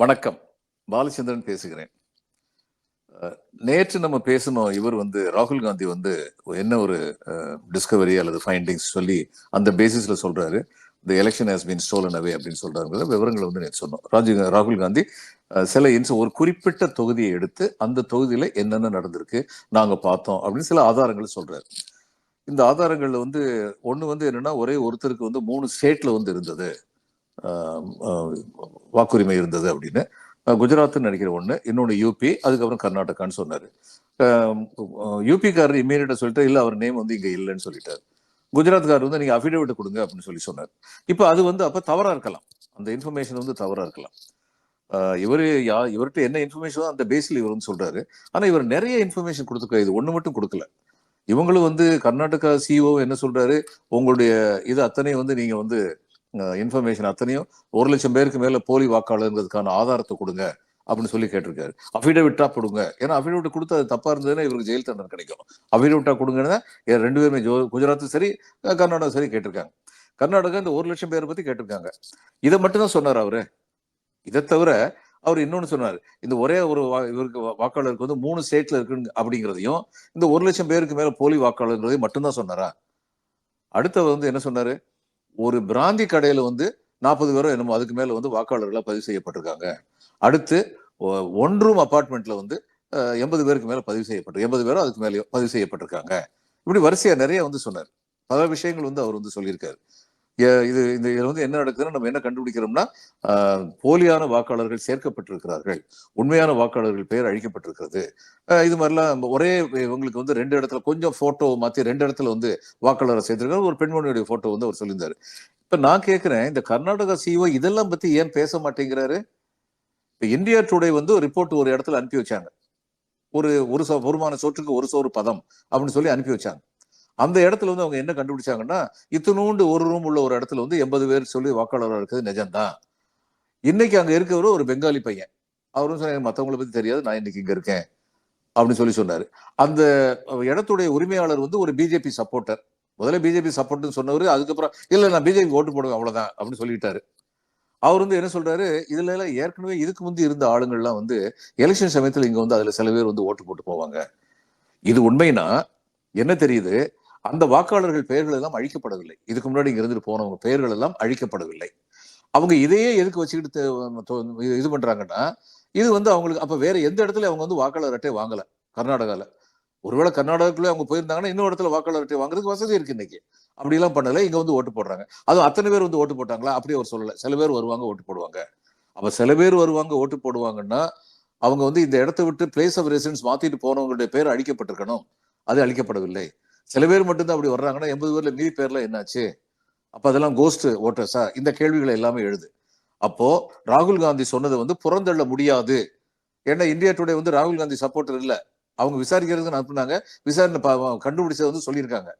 வணக்கம். பாலச்சந்திரன் பேசுகிறேன். நேற்று நம்ம பேசணும் இவர் வந்து ராகுல் காந்தி வந்து என்ன ஒரு டிஸ்கவரி அல்லது ஃபைண்டிங்ஸ் சொல்லி அந்த பேசிஸ்ல சொல்றாரு. The election has been stolen away அப்படின்னு சொல்றாங்க விவரங்களை வந்து நேற்று சொன்னோம். ராஜீவ் ராகுல் காந்தி சில இன்ஸ் ஒரு குறிப்பிட்ட தொகுதியை எடுத்து அந்த தொகுதியில என்னென்ன நடந்திருக்கு நாங்க பார்த்தோம் அப்படின்னு சில ஆதாரங்கள் சொல்றாரு. இந்த ஆதாரங்கள்ல வந்து ஒன்று வந்து என்னன்னா ஒரே ஒருத்தருக்கு வந்து மூணு ஸ்டேட்ல வந்து இருந்தது. வாக்குரிமை இருந்தது அப்படின்னு. குஜராத்னு நினைக்கிற ஒன்று இன்னொன்று யூபி அதுக்கப்புறம் கர்நாடகான்னு சொன்னாரு. யூபிக்காரர் இம்மீடியட்டா சொல்லிட்டு இல்ல அவர் நேம் வந்து இங்க இல்லைன்னு சொல்லிட்டாரு. குஜராத்காரர் வந்து நீங்க அஃபிடேவிட் கொடுங்க அப்படின்னு சொல்லி சொன்னார். இப்போ அது வந்து அப்ப தவறா இருக்கலாம். அந்த இன்ஃபர்மேஷன் வந்து தவறா இருக்கலாம். ஆஹ் இவரு யா இவர்கிட்ட என்ன இன்ஃபர்மேஷனோ அந்த பேஸில் இவர் வந்து சொல்றாரு. ஆனா இவர் நிறைய இன்ஃபர்மேஷன் கொடுத்துருக்க இது ஒன்று மட்டும் கொடுக்கல. இவங்களும் வந்து கர்நாடகா சிஓ என்ன சொல்றாரு? உங்களுடைய இது அத்தனை வந்து நீங்க வந்து இன்ஃபர்மேஷன் அத்தனையும் ஒரு லட்சம் பேருக்கு மேல போலி வாக்காளருங்கிறதுக்கான ஆதாரத்தை கொடுங்க அப்படின்னு சொல்லி கேட்டிருக்காரு. அஃபிடவிட்டா கொடுங்க ஏன்னா அஃபிடேவிட் கொடுத்து அது தப்பா இருந்ததுன்னா இவருக்கு ஜெயில் தண்டனை கிடைக்கும். அஃபிடவிட்டா கொடுங்கன்னா ரெண்டு பேருமே ஜோ குஜராத்தும் சரி அஹ் கர்நாடகா சரி கேட்டிருக்காங்க. கர்நாடகா இந்த ஒரு லட்சம் பேரை பத்தி கேட்டிருக்காங்க. இதை மட்டும் தான் சொன்னார் அவரு. இதை தவிர அவர் இன்னொன்னு சொன்னார். இந்த ஒரே ஒரு வா- இவருக்கு வாக்காளருக்கு வந்து மூணு ஸ்டேட்ல இருக்கு அப்படிங்கிறதையும் இந்த ஒரு லட்சம் பேருக்கு மேல போலி வாக்காளர்ங்கிறதையும் மட்டும்தான் சொன்னாரா? அடுத்தவர் வந்து என்ன சொன்னாரு? ஒரு பிராந்தி கடையில வந்து நாற்பது பேரோ என்னமோ அதுக்கு மேல வந்து வாக்காளர்களாக பதிவு செய்யப்பட்டிருக்காங்க. அடுத்து ஒன் ரூம் அபார்ட்மெண்ட்ல வந்து எண்பது பேருக்கு மேல பதிவு செய்யப்பட்டு எண்பது பேரோ அதுக்கு மேலேயோ பதிவு செய்யப்பட்டிருக்காங்க. இப்படி வரிசையா நிறைய வந்து சொன்னார். பல விஷயங்கள் வந்து அவர் வந்து சொல்லியிருக்காரு. இது இந்த இதில் வந்து என்ன நடக்குதுன்னு நம்ம என்ன கண்டுபிடிக்கிறோம்னா போலியான வாக்காளர்கள் சேர்க்கப்பட்டிருக்கிறார்கள். உண்மையான வாக்காளர்கள் பெயர் அழிக்கப்பட்டிருக்கிறது. இது மாதிரிலாம் ஒரே இவங்களுக்கு வந்து ரெண்டு இடத்துல கொஞ்சம் ஃபோட்டோ மாத்தி ரெண்டு இடத்துல வந்து வாக்காளரை சேர்த்திருக்காரு ஒரு பெண்மணியுடைய ஃபோட்டோ வந்து அவர் சொல்லியிருந்தாரு. இப்ப நான் கேட்கிறேன் இந்த கர்நாடகா சிஓ இதெல்லாம் பத்தி ஏன் பேச மாட்டேங்கிறாரு? இப்ப இந்தியா டுடே வந்து ஒரு ரிப்போர்ட் ஒரு இடத்துல அனுப்பி வச்சாங்க. ஒரு ஒரு சோ பொறுமான சோற்றுக்கு ஒரு சோறு பதம் அப்படின்னு சொல்லி அனுப்பி வச்சாங்க. அந்த இடத்துல வந்து அவங்க என்ன கண்டுபிடிச்சாங்கன்னா இத்தினூண்டு ஒரு ரூம் உள்ள ஒரு இடத்துல வந்து எண்பது பேர் சொல்லி வாக்காளராக இருக்கிறது நிஜம்தான். இன்னைக்கு அங்கே இருக்கிறவரு ஒரு பெங்காலி பையன். அவரும் சொன்னாங்க மற்றவங்களை பற்றி தெரியாது நான் இன்னைக்கு இங்கே இருக்கேன். அப்படின்னு சொல்லி சொன்னார். அந்த இடத்துடைய உரிமையாளர் வந்து ஒரு பிஜேபி சப்போர்ட்டர் முதல்ல பிஜேபி சப்போர்ட்னு சொன்னவர் அதுக்கப்புறம் இல்லை நான் பிஜேபி ஓட்டு போடுவேன் அவ்வளோதான் அப்படின்னு சொல்லிட்டாரு. அவர் வந்து என்ன சொல்றாரு இதுல எல்லாம் ஏற்கனவே இதுக்கு முந்தி இருந்த ஆளுங்கள்லாம் வந்து எலெக்ஷன் சமயத்தில் இங்க வந்து அதுல சில பேர் வந்து ஓட்டு போட்டு போவாங்க. இது உண்மைனா என்ன தெரியுது? அந்த வாக்காளர்கள் பெயர்கள் எல்லாம் அழிக்கப்படவில்லை. இதுக்கு முன்னாடி இங்க இருந்துட்டு போனவங்க பெயர்கள் எல்லாம் அழிக்கப்படவில்லை. அவங்க இதையே எதுக்கு வச்சுக்கிட்டு இது- பண்றாங்கன்னா இது வந்து அவங்களுக்கு அப்ப வேற எந்த இடத்துல அவங்க வந்து வாக்காளர் அட்டை வாங்கல? கர்நாடகால. ஒருவேளை கர்நாடகாக்குள்ளே அவங்க போயிருந்தாங்கன்னா இன்னொரு இடத்துல வாக்காளர் அட்டை வாங்குறதுக்கு வசதி இருக்கு இன்னைக்கு. அப்படி எல்லாம் பண்ணல இங்க வந்து ஓட்டு போடுறாங்க. அதுவும் அத்தனை பேர் வந்து ஓட்டு போட்டாங்களா? அப்படி அவர் சொல்லல. சில பேர் வருவாங்க ஓட்டு போடுவாங்க. அப்ப சில பேர் வருவாங்க ஓட்டு போடுவாங்கன்னா அவங்க வந்து இந்த இடத்தை விட்டு பிளேஸ் ஆஃப் ரெசிடென்ஸ் மாத்திட்டு போனவங்களுடைய பேர் அழிக்கப்பட்டிருக்கணும். அது அழிக்கப்படவில்லை. சில பேர் மட்டும்தான் அப்படி வர்றாங்கன்னா எண்பது பேர்ல மீதி பேர்ல என்னாச்சு? அப்ப அதெல்லாம் கோஸ்ட் ஓட்டர்ஸா இந்த கேள்விகளை எல்லாமே எழுது. அப்போ ராகுல் காந்தி சொன்னது வந்து புறந்தள்ள முடியாது. ஏன்னா இந்தியா டுடே வந்து ராகுல் காந்தி சப்போர்ட்டர் இல்ல. அவங்க விசாரிக்கிறதுக்கு அனுப்புனாங்க விசாரணை கண்டுபிடிச்சது வந்து சொல்லியிருக்காங்க.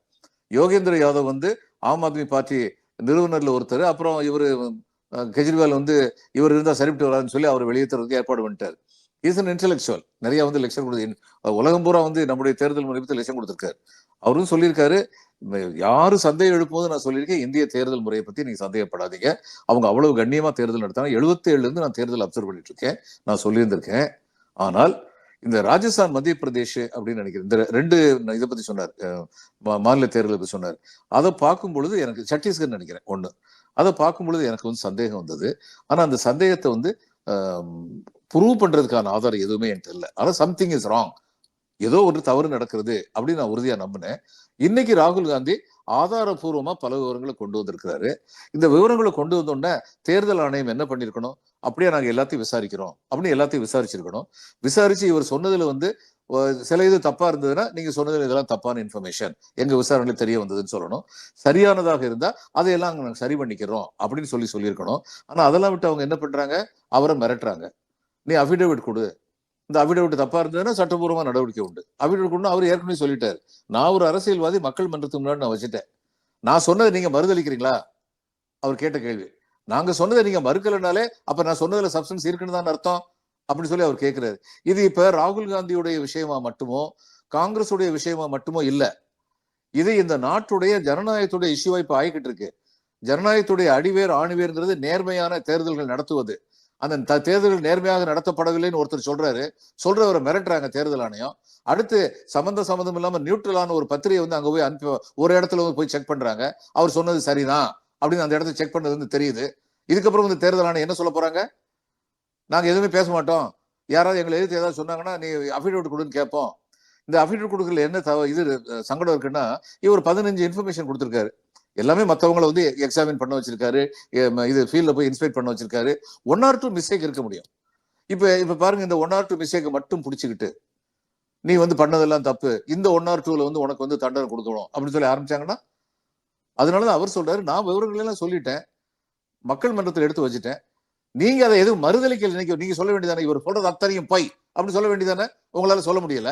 யோகேந்திர யாதவ் வந்து ஆம் ஆத்மி பார்ட்டி நிறுவனர்ல ஒருத்தர். அப்புறம் இவர் கெஜ்ரிவால் வந்து இவர் இருந்தா சரிப்பட்டு வராதுன்னு சொல்லி அவர் வெளியேற்றுறதுக்கு ஏற்பாடு பண்ணிட்டார். இஸ் அன் இன்டெலெக்சுவல் நிறைய வந்து லெக்சர் கொடுத்து உலகம் பூரா வந்து நம்முடைய தேர்தல் முறை லெக்சர் கொடுத்திருக்காரு. அவரும் சொல்லியிருக்காரு யாரும் யாரு சந்தேகம் எழுப்போது நான் சொல்லியிருக்கேன் இந்திய தேர்தல் முறையை பத்தி நீங்க சந்தேகப்படாதீங்க. அவங்க அவ்வளவு கண்ணியமா தேர்தல் நடத்தாங்க 77 ஏழுல இருந்து நான் தேர்தல் அப்சர்வ் பண்ணிட்டு இருக்கேன் நான் சொல்லியிருந்திருக்கேன். ஆனால் இந்த ராஜஸ்தான் மத்திய பிரதேஷ் அப்படின்னு நினைக்கிறேன். இந்த ரெண்டு இதை பத்தி சொன்னார். மா- மாநில தேர்தலை பத்தி சொன்னார். அதை பார்க்கும் பொழுது எனக்கு சத்தீஸ்கர் நினைக்கிறேன் ஒன்னு அதை பார்க்கும் பொழுது எனக்கு வந்து சந்தேகம் வந்தது. ஆனா அந்த சந்தேகத்தை வந்து ப்ரூவ் பண்றதுக்கான ஆதாரம் எதுவுமே என்கிட்ட இல்லை. அதான் சம்திங் இஸ் ராங் ஏதோ ஒரு தவறு நடக்கிறது அப்படின்னு நான் உறுதியா நம்பினேன். இன்னைக்கு ராகுல் காந்தி ஆதாரபூர்வமா பல விவரங்களை கொண்டு வந்திருக்கிறாரு. இந்த விவரங்களை கொண்டு வந்தோடனே தேர்தல் ஆணையம் என்ன பண்ணிருக்கணும் அப்படியே நாங்க எல்லாத்தையும் விசாரிக்கிறோம் அப்படின்னு எல்லாத்தையும் விசாரிச்சிருக்கணும். விசாரிச்சு இவர் சொன்னதுல வந்து சில இது தப்பா இருந்ததுன்னா நீங்க சொன்னதுல இதெல்லாம் தப்பான இன்ஃபர்மேஷன் எங்க விசாரணையில தெரிய வந்ததுன்னு சொல்லணும். சரியானதாக இருந்தா அதையெல்லாம் நாங்க சரி பண்ணிக்கிறோம் அப்படின்னு சொல்லி சொல்லியிருக்கணும். ஆனா அதெல்லாம் விட்டு அவங்க என்ன பண்றாங்க? அவரை மிரட்டுறாங்க. நீ அஃபிடேவிட் கொடு. இந்த அஃபிடேவிட் தப்பா இருந்ததுன்னா சட்டபூர்வமா நடவடிக்கை உண்டு. அஃபிடேவிட் கொண்டு அவர் ஏற்கனவே சொல்லிட்டாரு. நான் ஒரு அரசியல்வாதி மக்கள் மன்றத்துக்கு முன்னாடி நான் வச்சுட்டேன். நான் சொன்னதை நீங்க மறுதளிக்கிறீங்களா? அவர் கேட்ட கேள்வி. நாங்க சொன்னதை நீங்க மறுக்கலனாலே அப்ப நான் சொன்னதுல சப்ஸ்டன்ஸ் இருக்குன்னு தான் அர்த்தம்? அப்படின்னு சொல்லி அவர் கேட்கிறாரு இது இப்ப ராகுல் காந்தியுடைய விஷயமா மட்டுமோ காங்கிரஸுடைய விஷயமா மட்டுமோ இல்ல. இது இந்த நாட்டுடைய ஜனநாயகத்துடைய இஷ்யூவா இப்ப ஆகிக்கிட்டு இருக்கு. ஜனநாயகத்துடைய அடிவேர் ஆணிவேர்ங்கிறது நேர்மையான தேர்தல்கள் நடத்துவது. அந்த த- தேர்தல்கள் நேர்மையாக நடத்தப்படவில்லைன்னு ஒருத்தர் சொல்றாரு. சொல்றவரை மிரட்டுறாங்க தேர்தல் ஆணையம். அடுத்து சம்பந்த சம்பந்தம் இல்லாம நியூட்ரலான ஒரு பத்திரிகை வந்து அங்க போய் அனுப்பி ஒரு இடத்துல வந்து போய் செக் பண்றாங்க. அவர் சொன்னது சரிதான் அப்படின்னு அந்த இடத்த செக் பண்ணது வந்து தெரியுது. இதுக்கப்புறம் வந்து தேர்தல் ஆணையம் என்ன சொல்ல போறாங்க? நாங்க எதுவுமே பேச மாட்டோம். யாராவது எங்களை எதிர்த்து ஏதாவது சொன்னாங்கன்னா நீ அஃபிடவிட் கொடுன்னு கேட்போம். இந்த அஃபிடவிட் கொடுக்கல என்ன தவ இது சங்கடம் இருக்குன்னா இவர் பதினஞ்சு இன்ஃபர்மேஷன் கொடுத்துருக்காரு. எல்லாமே மற்றவங்களை வந்து எக்ஸாமின் பண்ண வச்சிருக்காரு. இது ஃபீல்டில் போய் இன்ஸ்பெக்ட் பண்ண வச்சிருக்காரு. ஒன் ஆர் டூ மிஸ்டேக் இருக்க முடியும். இப்போ இப்போ பாருங்க இந்த ஒன் ஆர் டூ மிஸ்டேக்கை மட்டும் பிடிச்சிக்கிட்டு நீ வந்து பண்ணதெல்லாம் தப்பு. இந்த ஒன் ஆர் டூவில் வந்து உனக்கு வந்து தண்டனை கொடுக்கணும் அப்படின்னு சொல்லி ஆரம்பிச்சாங்கன்னா அதனாலதான் அவர் சொல்றாரு. நான் விவரங்களெல்லாம் சொல்லிட்டேன். மக்கள் மன்றத்தில் எடுத்து வச்சுட்டேன். நீங்க அதை எதுவும் மறுதளிக்கல நினைக்க நீங்க சொல்ல வேண்டியதானே? இவர் சொல்றது அத்தனையும் பை அப்படின்னு சொல்ல வேண்டியதானே? உங்களால சொல்ல முடியல.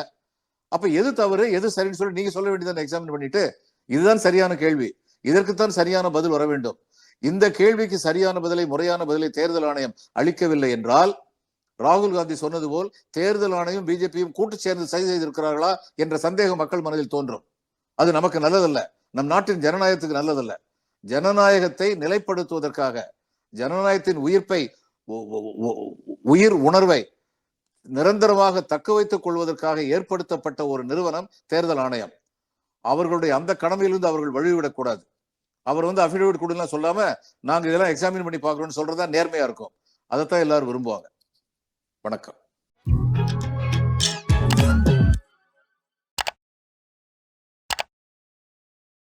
அப்ப எது தவறு எது சரின்னு சொல்லி நீங்க சொல்ல வேண்டியதானே? எக்ஸாமின் பண்ணிட்டு இதுதான் சரியான கேள்வி. இதற்குத்தான் சரியான பதில் வர வேண்டும். இந்த கேள்விக்கு சரியான பதிலை முறையான பதிலை தேர்தல் ஆணையம் அளிக்கவில்லை என்றால் ராகுல் காந்தி சொன்னது போல் தேர்தல் ஆணையம் பிஜேபியும் கூட்டு சேர்ந்து சரி செய்திருக்கிறார்களா என்ற சந்தேகம் மக்கள் மனதில் தோன்றும். அது நமக்கு நல்லதல்ல. நம் நாட்டின் ஜனநாயகத்துக்கு நல்லதல்ல. ஜனநாயகத்தை நிலைப்படுத்துவதற்காக ஜனநாயகத்தின் உயிர்ப்பை உயிர் உணர்வை நிரந்தரமாக தக்க வைத்துக் கொள்வதற்காக ஏற்படுத்தப்பட்ட ஒரு நிறுவனம் தேர்தல் ஆணையம். அவர்களுடைய அந்த கடமையிலிருந்து அவர்கள் வழிவிடக்கூடாது. அவர் வந்து அபிடவிட் கொடுலாம் சொல்லாம நாங்க இதெல்லாம் எக்ஸாமின் பண்ணி பாக்குறோம்னு சொல்றதா நேர்மையா இருக்கும். அதைத்தான் எல்லாரும் விரும்புவாங்க. வணக்கம்.